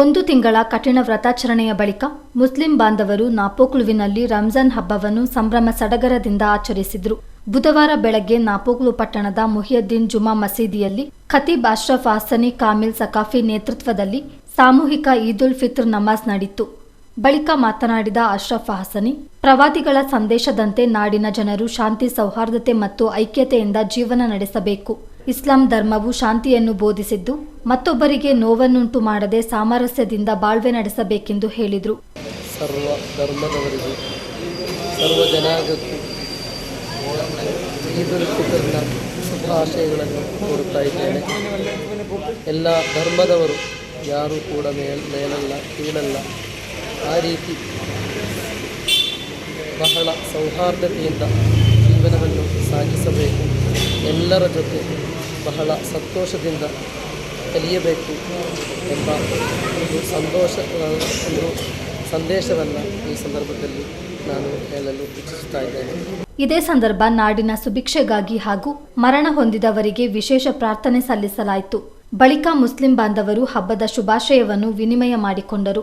ಒಂದು ತಿಂಗಳ ಕಠಿಣ ವ್ರತಾಚರಣೆಯ ಬಳಿಕ ಮುಸ್ಲಿಂ ಬಾಂಧವರು ನಾಪೋಕ್ಲುವಿನಲ್ಲಿ ರಂಜಾನ್ ಹಬ್ಬವನ್ನು ಸಂಭ್ರಮ ಸಡಗರದಿಂದ ಆಚರಿಸಿದ್ರು. ಬುಧವಾರ ಬೆಳಗ್ಗೆ ನಾಪೋಕ್ಲು ಪಟ್ಟಣದ ಮುಹಿಯದ್ದೀನ್ ಜುಮಾ ಮಸೀದಿಯಲ್ಲಿ ಖತೀಬ್ ಅಶ್ರಫ್ ಹಾಸನಿ ಕಾಮಿಲ್ ಸಕಾಫಿ ನೇತೃತ್ವದಲ್ಲಿ ಸಾಮೂಹಿಕ ಈದ್ ಉಲ್ ಫಿತ್ರ್ ನಮಾಜ್ ನಡೆಯಿತು. ಬಳಿಕ ಮಾತನಾಡಿದ ಅಶ್ರಫ್ ಹಾಸನಿ, ಪ್ರವಾದಿಗಳ ಸಂದೇಶದಂತೆ ನಾಡಿನ ಜನರು ಶಾಂತಿ, ಸೌಹಾರ್ದತೆ ಮತ್ತು ಐಕ್ಯತೆಯಿಂದ ಜೀವನ ನಡೆಸಬೇಕು. ಇಸ್ಲಾಂ ಧರ್ಮವು ಶಾಂತಿಯನ್ನು ಬೋಧಿಸಿದ್ದು, ಮತ್ತೊಬ್ಬರಿಗೆ ನೋವನ್ನುಂಟು ಮಾಡದೆ ಸಾಮರಸ್ಯದಿಂದ ಬಾಳ್ವೆ ನಡೆಸಬೇಕೆಂದು ಹೇಳಿದರು. ಸರ್ವ ಧರ್ಮದವರಿಗೂ, ಸರ್ವ ಜನಾಂಗಕ್ಕೂ ಕೋರುತ್ತಾ ಇದ್ದೇನೆ. ಎಲ್ಲ ಧರ್ಮದವರು ಯಾರೂ ಕೂಡ ಮೇಲ್, ಮೇಲಲ್ಲ, ಕೀಳಲ್ಲ. ಆ ರೀತಿ ಬಹಳ ಸೌಹಾರ್ದತೆಯಿಂದ ಜೀವನವನ್ನು ಸಾಗಿಸಬೇಕು. ಎಲ್ಲರ ಜೊತೆ ಬಹಳ ಸಂತೋಷದಿಂದ ಕಲಿಯಬೇಕು ಎಂಬ ಒಂದು ಸಂತೋಷ ಒಂದು ಸಂದೇಶವನ್ನು ಈ ಸಂದರ್ಭದಲ್ಲಿ ನಾನು ಹೇಳಲು ಇಚ್ಛಿಸ್ತಾ ಇದ್ದೇನೆ. ಇದೇ ಸಂದರ್ಭ ನಾಡಿನ ಸುಭಿಕ್ಷೆಗಾಗಿ ಹಾಗೂ ಮರಣ ಹೊಂದಿದವರಿಗೆ ವಿಶೇಷ ಪ್ರಾರ್ಥನೆ ಸಲ್ಲಿಸಲಾಯಿತು. ಬಳಿಕ ಮುಸ್ಲಿಂ ಬಾಂಧವರು ಹಬ್ಬದ ಶುಭಾಶಯವನ್ನು ವಿನಿಮಯ ಮಾಡಿಕೊಂಡರು.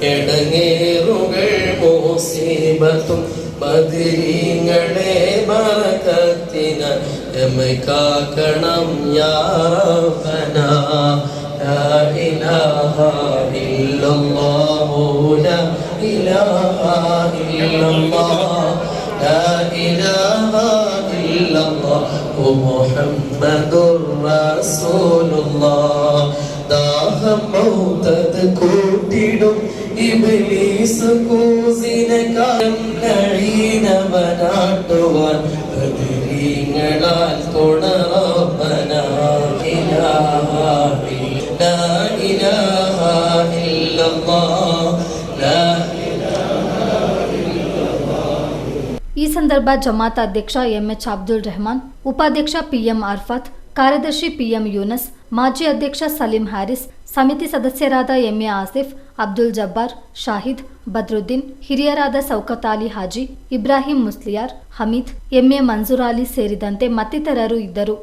എടങ്ങേറുകൾ മോസീബത്തും ബദരീങ്ങളെ മറക്കത്തിന. എമക്കാക്കണം യാറബന ലാ ഇലാഹ ഇല്ലല്ലാഹു ലാ ഇലാഹ ഇല്ലല്ലാഹ്. لا إله إلا الله محمد رسول الله ദാഹം മൗതത് കൂട്ടിടും ഇബ്ലീസ് കൂസിനെ കാലം കഴിയുന്നവനാട്ടുവാൻ ബദരീങ്ങളാൽ തുണറബന ഇലാഹ ലാ ഇലാഹ ഇല്ലല്ലാഹ് ലാ ಸಂದರ್ಭ ಜಮಾತ್ ಅಧ್ಯಕ್ಷ ಎಂಎಚ್ ಅಬ್ದುಲ್ ರೆಹಮಾನ್, ಉಪಾಧ್ಯಕ್ಷ ಪಿಎಂ ಅರ್ಫತ್, ಕಾರ್ಯದರ್ಶಿ ಪಿಎಂ ಯೂನಸ್, ಮಾಜಿ ಅಧ್ಯಕ್ಷ ಸಲೀಂ ಹ್ಯಾರಿಸ್, ಸಮಿತಿ ಸದಸ್ಯರಾದ ಎಂಎ ಆಸಿಫ್, ಅಬ್ದುಲ್ ಜಬ್ಬಾರ್, ಶಾಹಿದ್, ಬದ್ರುದ್ದೀನ್, ಹಿರಿಯರಾದ ಸೌಕತ್ ಅಲಿ ಹಾಜಿ, ಇಬ್ರಾಹಿಂ ಮುಸ್ಲಿಯಾರ್, ಹಮೀದ್ ಎಂಎ ಮಂಜೂರ್ ಅಲಿ ಸೇರಿದಂತೆ ಮತ್ತಿತರರು ಇದ್ದರು.